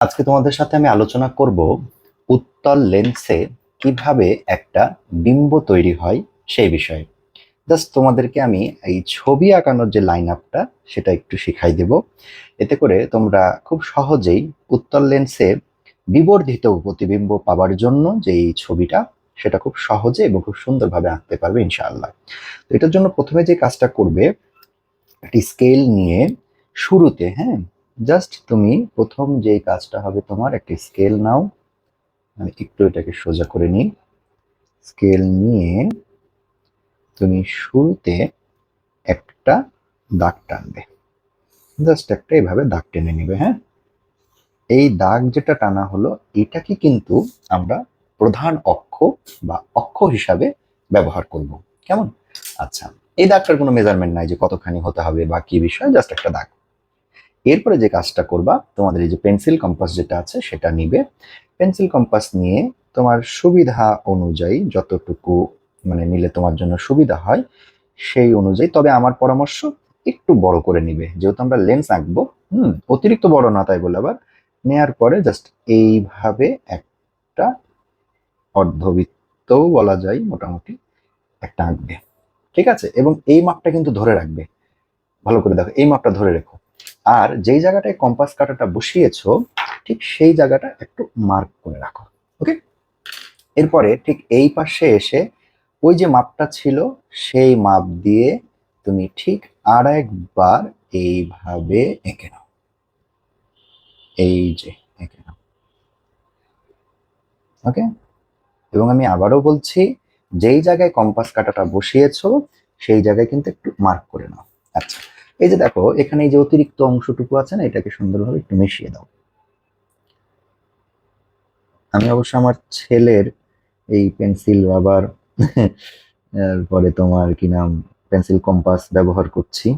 আজকে তোমাদের সাথে আমি আলোচনা করব উত্তল লেন্সে কীভাবে একটা বিম্ব তৈরি হয় সেই বিষয়ে। জাস্ট তোমাদেরকে আমি এই ছবি আঁকানোর যে লাইন আপটা সেটা একটু শিখাই দেব। এতে করে তোমরা খুব সহজেই উত্তল লেন্সে বিবর্ধিত প্রতিবিম্ব পাওয়ার জন্য যে এই ছবিটা, সেটা খুব সহজে এবং খুব সুন্দরভাবে আঁকতে পারবে ইনশাআল্লাহ। তো এটার জন্য প্রথমে যে কাজটা করবে, একটি স্কেল নিয়ে শুরুতে হ্যাঁ জাস্ট তুমি প্রথম যে কাজটা হবে তোমার, একটি স্কেল নাও। আমি একটু এটাকে সোজা করে নিই। স্কেল নিয়ে তুমি শুরুতে একটা দাগ টানবে। জাস্ট একটা এইভাবে দাগ টেনে নিবে হ্যাঁ? এই দাগ যেটা টানা হলো, এটাকে কিন্তু আমরা প্রধান অক্ষ বা অক্ষ হিসাবে ব্যবহার করব। কেমন? আচ্ছা এই দাগটার কোনো মেজারমেন্ট নাই যে কতখানি হতে হবে বা কি বিষয়, জাস্ট একটা দাগ। এরপরে যে কাজটা করবা, তোমাদের এই যে পেন্সিল কম্পাস যেটা আছে, সেটা নিবে। পেন্সিল কম্পাস নিয়ে তোমার সুবিধা অনুযায়ী যতটুকু মানে নিলে তোমার জন্য সুবিধা হয়, সেই অনুযায়ী, তবে আমার পরামর্শ একটু বড় করে নিবে। যেহেতু আমরা লেন্স আঁকবো, হুম, অতিরিক্ত বড় না তাই বলে আবার নেয়ার পরে জাস্ট এইভাবে একটা অর্ধবৃত্তও বলা যায় মোটামুটি একটা আঁকবে। ঠিক আছে? এবং এই মাপটা কিন্তু ধরে রাখবে। ভালো করে দেখো, এই মাপটা ধরে রেখো। আর যেই জায়গাটায় কম্পাস কাটাটা বসিয়েছো, ঠিক সেই জায়গাটা একটু মার্ক করে রাখো ওকে এরপরে ঠিক এই পাশে এসে ওই যে মাপটা ছিল, সেই মাপ দিয়ে তুমি ঠিক আর একবার এইভাবে এঁকে নাও। এই যে এঁকে নাও ওকে এবং আমি আবারও বলছি, যেই জায়গায় কম্পাস কাটাটা বসিয়েছো, সেই জায়গায় কিন্তু একটু মার্ক করে নাও। আচ্ছা এই যে দেখো, এখানে এই যে অতিরিক্ত অংশটুকু আছে না, এটাকে সুন্দরভাবে একটু মিশিয়ে দাও। আমি অবশ্য আমার ছেলের এই পেন্সিল, রাবার পরে তোমার কি নাম, পেন্সিল কম্পাস ব্যবহার করছি।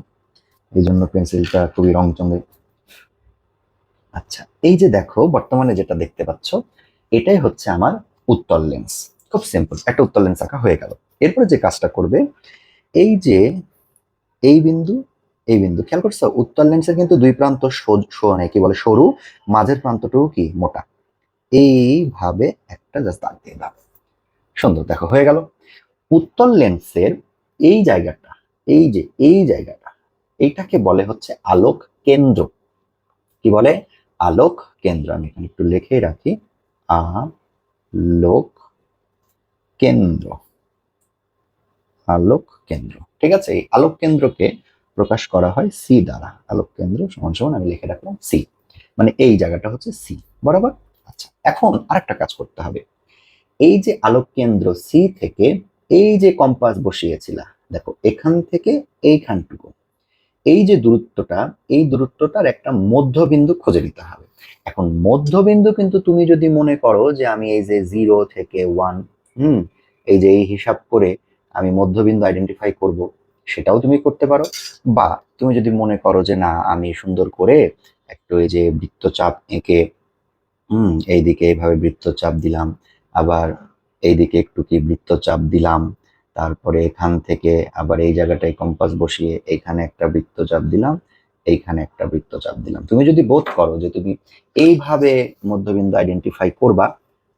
এই জন্য পেন্সিলটা খুবই রং চঙে আচ্ছা এই যে দেখো, বর্তমানে যেটা দেখতে পাচ্ছ, এটাই হচ্ছে আমার উত্তল লেন্স। খুব সিম্পল একটা উত্তল লেন্স আঁকা হয়ে গেল। এরপরে যে কাজটা করবে, এই যে এই বিন্দু এই বিন্দু। খেয়াল করছ? উত্তল লেন্সের কিন্তু দুই প্রান্ত কি বলে সরু। মাঝের প্রান্তটুকু কি? মোটা। এইভাবে একটা জাস্ট দাগ দিয়ে দাও। সুন্দর, দেখো, হয়ে গেল। উত্তল লেন্সের এই জায়গাটা, এই যে, এই জায়গাটা, এইটাকে বলে হচ্ছে আলোক কেন্দ্র। কি বলে? আলোক কেন্দ্র। আমি এখানে একটু লিখে রাখি। আলোক কেন্দ্র। আলোক কেন্দ্র। ঠিক আছে? এই আলোক কেন্দ্রকে প্রকাশ করা হয় সি দ্বারা। আলোক কেন্দ্র সমান সমান আমি লিখে রাখলাম সি মানে এই জায়গাটা হচ্ছে সি বরাবর? আচ্ছা এখন আরেকটা কাজ করতে হবে। এই যে আলোক কেন্দ্র সি থেকে এই যে কম্পাস বসিয়েছিলা, দেখো, এখান থেকে এইখানটুকু, এই যে দূরত্বটা, এই দূরত্বটার একটা মধ্যবিন্দু খুঁজে নিতে হবে। এখন মধ্যবিন্দু কিন্তু তুমি যদি মনে করো যে আমি এই যে জিরো থেকে ওয়ান হুম, এই যে এই হিসাব করে আমি মধ্যবিন্দু আইডেন্টিফাই করব সেটাও তুমি করতে পারো। বা তুমি যদি মনে করো যে, না, আমি সুন্দর করে একটু এই যে বৃত্তচাপ এঁকে, হুম, এইদিকে এইভাবে বৃত্তচাপ দিলাম, আবার এইদিকে একটু কি বৃত্তচাপ দিলাম, তারপরে এখান থেকে আবার এই জায়গাটায় কম্পাস বসিয়ে এইখানে একটা বৃত্তচাপ দিলাম, এইখানে একটা বৃত্তচাপ দিলাম। তুমি যদি বোধ করো যে, তুমি এইভাবে মধ্যবিন্দু আইডেন্টিফাই করবা,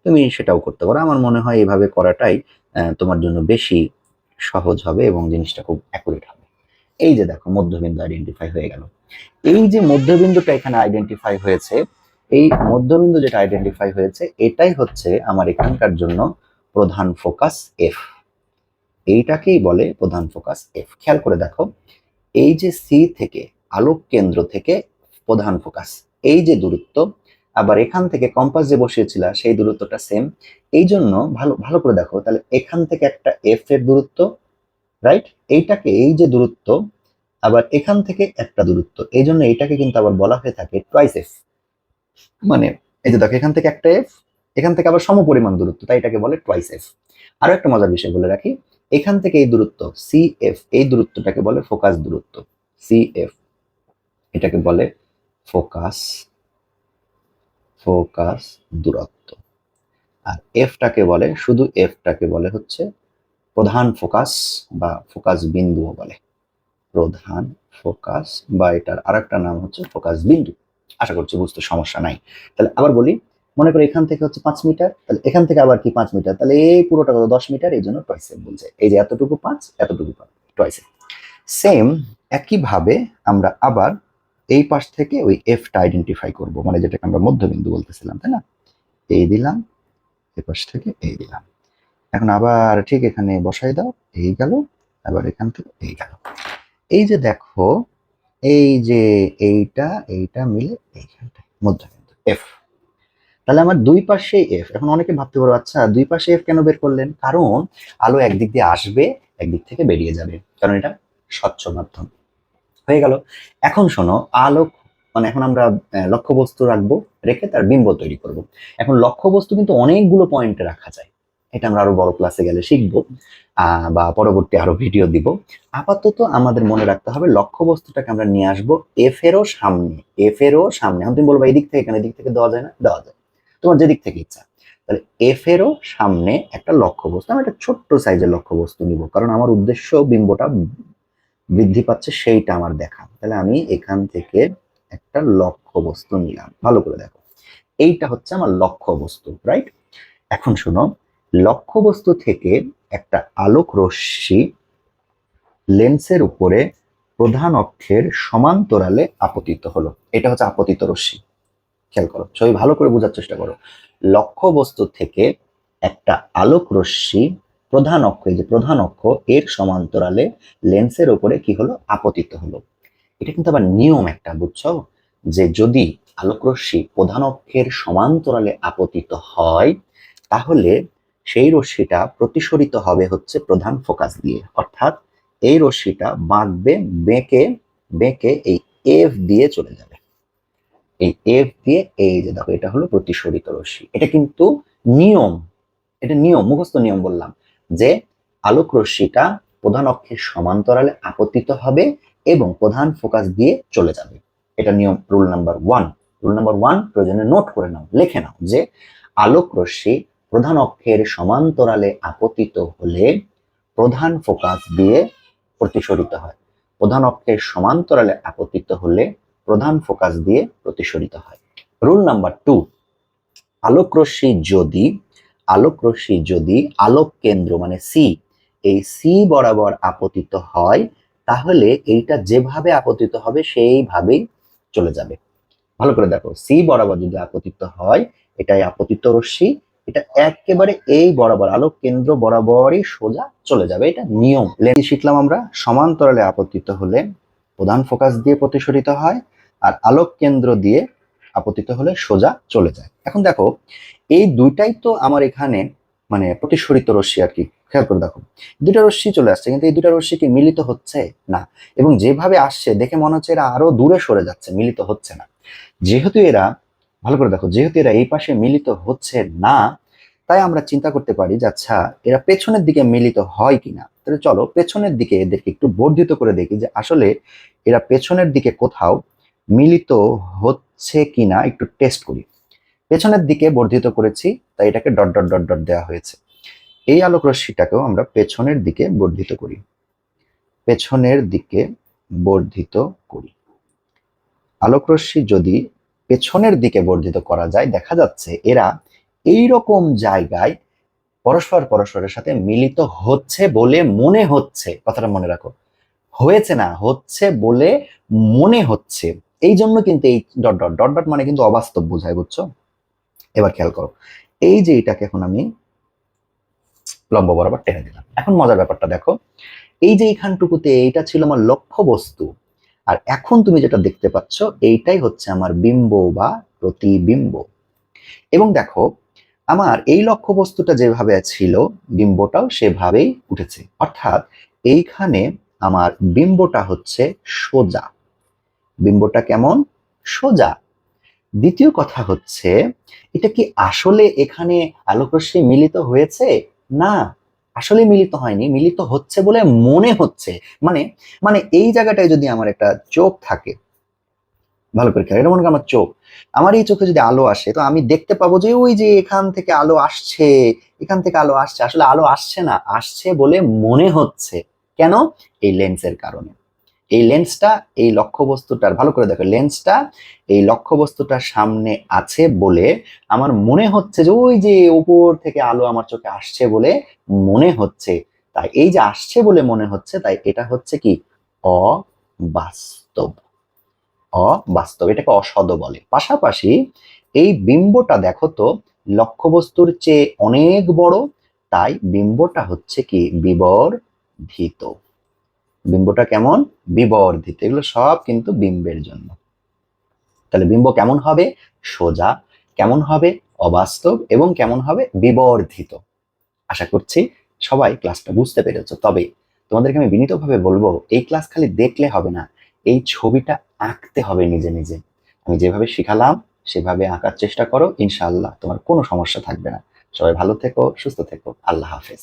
তুমি সেটাও করতে পারো। আমার মনে হয় এইভাবে করাটাই তোমার জন্য বেশি সহজ হবে এবং জিনিসটা খুব অ্যাকুরেট হবে। এই যে দেখো, মধ্যবিন্দু আইডেন্টিফাই হয়ে গেল। এই যে মধ্যবিন্দুটা এখানে আইডেন্টিফাই হয়েছে, এই মধ্যবিন্দু যেটা আইডেন্টিফাই হয়েছে, এটাই হচ্ছে আমার এখানকার জন্য প্রধান ফোকাস এফ এইটাকেই বলে প্রধান ফোকাস এফ খেয়াল করে দেখো, এই যে সি থেকে আলোক কেন্দ্র থেকে প্রধান ফোকাস এই যে দূরত্ব আবার এখান থেকে কম্পাস যে বসিয়েছিল, সেই দূরত্বটা সেম এই জন্য ভালো ভালো করে দেখো, তাহলে এখান থেকে একটা এফ এর দূরত্ব রাইট এইটাকে এই যে দূরত্ব, আবার এখান থেকে একটা দূরত্ব। এই জন্য এইটাকে কিন্তু আবার বলা হয়ে থাকে টুয়াইস এফ মানে এই যে দেখো, এখান থেকে একটা এফ এখান থেকে আবার সমপরিমাণ দূরত্ব, তাই এটাকে বলে টুয়াইস এফ আরও একটা মজার বিষয় বলে রাখি, এখান থেকে এই দূরত্ব সি এফ এই দূরত্বটাকে বলে ফোকাস দূরত্ব। সি এফ এটাকে বলে ফোকাস ফোকাস দূরত্ব। আর এফটাকে বলে, শুধু এফটাকে বলে হচ্ছে প্রধান ফোকাস বা ফোকাস বিন্দুও বলে। প্রধান ফোকাস বা এটার আরেকটা নাম হচ্ছে ফোকাস বিন্দু। আশা করছি বুঝতে সমস্যা নাই। তাহলে আবার বলি, মনে করো এখান থেকে হচ্ছে পাঁচ মিটার, তাহলে এখান থেকে আবার কি পাঁচ মিটার? তাহলে এই পুরোটা কত? দশ মিটার, এই জন্য টয়েস বলছে। এই যে এতটুকু পাঁচ এতটুকু পাঁচ টয়েস সেম একইভাবে আমরা আবার এই পাশ থেকে ওই এফটা আইডেন্টিফাই করব মানে যেটাকে আমরা মধ্যবিন্দু বলতেছিলাম, তাই না? এই দিলাম এই পাশ থেকে এই দিলাম। এখন আবার ঠিক এখানে বসাই দাও, এই গেল, আবার এখান থেকে এই গেল। এই যে দেখো, এই যে এইটা এইটা মিলে এইখানটায়, মধ্যবিন্দু এফ তাহলে আমার দুই পাশে এফ এখন অনেকে ভাবতে পারো আচ্ছা দুই পাশে এফ কেন বের করলেন? কারণ আলো একদিক দিয়ে আসবে, একদিক থেকে বেরিয়ে যাবে। কারণ এটা স্বচ্ছ মাধ্যম। হয়ে গেল। এখন শোনো, আলোক মানে এখন আমরা লক্ষ্যবস্তু রাখব, রেখে তার বিম্ব তৈরি করব। এখন লক্ষ্যবস্তু কিন্তু অনেকগুলো পয়েন্টে রাখা যায়। এটা আমরা আরও বড় ক্লাসে গেলে শিখব বা পরবর্তী আরও ভিডিও দিব। আপাতত আমাদের মনে রাখতে হবে, লক্ষ্যবস্তুটাকে আমরা নিয়ে আসব এফ এরও সামনে এফ এরও সামনে। এখন তুমি বলব এই দিক থেকে, এখানে দিক থেকে দেওয়া যায় না? দেওয়া যায়। তোমার যেদিক থেকে ইচ্ছা। তাহলে এফ এরও সামনে একটা লক্ষ্যবস্তু, আমি একটা ছোট্ট সাইজের লক্ষ্যবস্তু নিব। কারণ আমার উদ্দেশ্য বিম্বটা বৃদ্ধি পাচ্ছে, সেইটা আমার দেখা। তাহলে আমি এখান থেকে একটা লক্ষ্য বস্তু নিলাম। ভালো করে দেখো। এইটা হচ্ছে আমার লক্ষ্য বস্তু রাইট এখন শোনো, লক্ষ্য বস্তু থেকে একটা আলোক রশ্মি লেন্সের উপরে প্রধান অক্ষের সমান্তরালে আপতিত হলো। এটা হচ্ছে আপতিত রশ্মি। খেয়াল করো, সবাই ভালো করে বোঝার চেষ্টা করো। লক্ষ্য বস্তু থেকে একটা আলোক রশ্মি প্রধান অক্ষ, এই যে প্রধান অক্ষ, এর সমান্তরালে লেন্সের উপরে কি হলো? আপতিত হলো। এটা কিন্তু আবার নিয়ম একটা, বুঝছ? যে যদি আলোক রশ্মি প্রধান অক্ষের সমান্তরালে আপতিত হয়, তাহলে সেই রশ্মিটা প্রতিসরিত হবে হচ্ছে প্রধান ফোকাস দিয়ে। অর্থাৎ এই রশ্মিটা বাঁকবে, বেঁকে বেঁকে এই এফ দিয়ে চলে যাবে। এই এফ দিয়ে, এই যে দেখো, এটা হলো প্রতিসরিত রশ্মি। এটা কিন্তু নিয়ম, এটা নিয়ম, মুখস্থ নিয়ম বললাম। যে আলোক রশ্মিটা প্রধান অক্ষের সমান্তরালে আপতিত হবে এবং প্রধান ফোকাস দিয়ে চলে যাবে। এটা নিয়ম rule number one. Rule number one, প্রয়োজনে নোট করে নাও, লিখে নাও যে আলোক রশ্মি প্রধান অক্ষের সমান্তরালে আপতিত হলে প্রধান ফোকাস দিয়ে প্রতিসরিত হয়। প্রধান অক্ষের সমান্তরালে আপতিত হলে প্রধান ফোকাস দিয়ে প্রতিসরিত হয়। রুল নাম্বার টু, আলোক রশ্মি যদি আলোক রশ্মি যদি আলোক কেন্দ্র মানে সি এই সি বরাবর আপতিত হয়, তাহলে এইটা যেভাবে আপতিত হবে সেইভাবেই চলে যাবে। ভালো করে দেখো সি বরাবর যদি আপতিত হয়, এটাই আপতিত রশ্মি, এটা একেবারে এই বরাবর, আলোক কেন্দ্র বরাবরই সোজা চলে যাবে, এটা নিয়ম। লেন্স শিখলাম আমরা, সমান্তরালে আপতিত হলে প্রধান ফোকাস দিয়ে প্রতিসরিত হয়, আর আলোক কেন্দ্র দিয়ে আপতিত হলে সোজা চলে যায়। এখন দেখো এই দুইটাই তো আমার এখানে মানে প্রতিসরিত রশ্মি আর কি। খেয়াল করে দেখো। দুটা রশ্মি চলে আসছে, কিন্তু এই দুটা রশ্মি কি মিলিত হচ্ছে? না। এবং যেভাবে আসছে, দেখে মনে হচ্ছে এরা আরও দূরে সরে যাচ্ছে, মিলিত হচ্ছে না। যেহেতু এরা, ভালো করে দেখো, যেহেতু এরা এই পাশে মিলিত হচ্ছে না, তাই আমরা চিন্তা করতে পারি যে আচ্ছা এরা পেছনের দিকে মিলিত হয় কিনা? তাহলে চলো, পেছনের দিকে এদেরকে একটু বর্ধিত করে দেখি যে আসলে এরা পেছনের দিকে কোথাও মিলিত হচ্ছে কিনা, একটু টেস্ট করি। পেছনের দিকে বর্ধিত করেছি, তাই এটাকে ডট ডট ডট ডট দেওয়া হয়েছে। এই আলোক রশ্মিটাকেও আমরা পেছনের দিকে বর্ধিত করি। পেছনের দিকে বর্ধিত করি। আলোক রশ্মি যদি পেছনের দিকে বর্ধিত করা যায়, দেখা যাচ্ছে এরা এই রকম জায়গায় পরস্পর পরস্পরের সাথে মিলিত হচ্ছে বলে মনে হচ্ছে। কথাটা মনে রাখো। হয়েছে না, হচ্ছে বলে মনে হচ্ছে। এই জন্য কিন্তু এই ডট ডট ডট ডট মানে কিন্তু অবাস্তব বোঝায়, বুঝছ? এবার খেয়াল করো। এই যে এটাকে এখন আমি লম্ব বরাবর টেনে দিলাম। এখন মজার ব্যাপারটা দেখো, এই যে এইখানটুকুতে এইটা ছিল আমার লক্ষ্য বস্তু, আর এখন তুমি যেটা দেখতে পাচ্ছ, এইটাই হচ্ছে আমার বিম্ব বা প্রতিবিম্ব। এবং দেখো, আমার এই লক্ষ্য বস্তুটা যেভাবে ছিল, বিম্বটাও সেভাবেই উঠেছে। অর্থাৎ এইখানে আমার বিম্বটা হচ্ছে সোজা। বিম্বটা কেমন? সোজা। দ্বিতীয় কথা হচ্ছে, এটা কি আসলে এখানে আলোকরশ্মি মিলিত হয়েছে? না, আসলে মিলিত হয়নি, মিলিত হচ্ছে বলে মনে হচ্ছে। মানে মানে এই জায়গাটায় যদি আমার একটা চোখ থাকে, ভালো করে খেয়াল, এটা মনে আমার চোখ, আমার এই চোখে যদি আলো আসে, তো আমি দেখতে পাবো যে ওই যে এখান থেকে আলো আসছে, এখান থেকে আলো আসছে, আসলে আলো আসছে না, আসছে বলে মনে হচ্ছে। কেন? এই লেন্সের কারণে। এই লেন্সটা এই লক্ষ্যবস্তুটার, ভালো করে দেখো লেন্সটা এই লক্ষ্যবস্তুটার সামনে আছে বলে আমার মনে হচ্ছে যে ওই যে উপর থেকে আলো আমার চোখে আসছে বলে মনে হচ্ছে। তাই এই যে আসছে বলে মনে হচ্ছে, তাই এটা হচ্ছে কি? অবাস্তব। অবাস্তব, এটাকে অসদ বলে। পাশাপাশি এই বিম্বটা দেখো তো, লক্ষ্যবস্তুর চেয়ে অনেক বড়, তাই বিম্বটা হচ্ছে কি? বিবর্ধিত। বিম্বটা কেমন? বিবর্ধিত। এগুলো সব কিন্তু বিম্বের জন্য। তাহলে বিম্ব কেমন হবে? সোজা। কেমন হবে? অবাস্তব এবং কেমন হবে? বিবর্ধিত। আশা করছি সবাই ক্লাসটা বুঝতে পেরেছ। তবে তোমাদেরকে আমি বিনীতভাবে বলব, এই ক্লাস খালি দেখলে হবে না। এই ছবিটা আঁকতে হবে নিজে নিজে। আমি যেভাবে শিখালাম, সেভাবে আঁকার চেষ্টা করো। ইনশাআল্লাহ তোমার কোনো সমস্যা থাকবে না। সবাই ভালো থেকো, সুস্থ থেকো। আল্লাহ হাফেজ।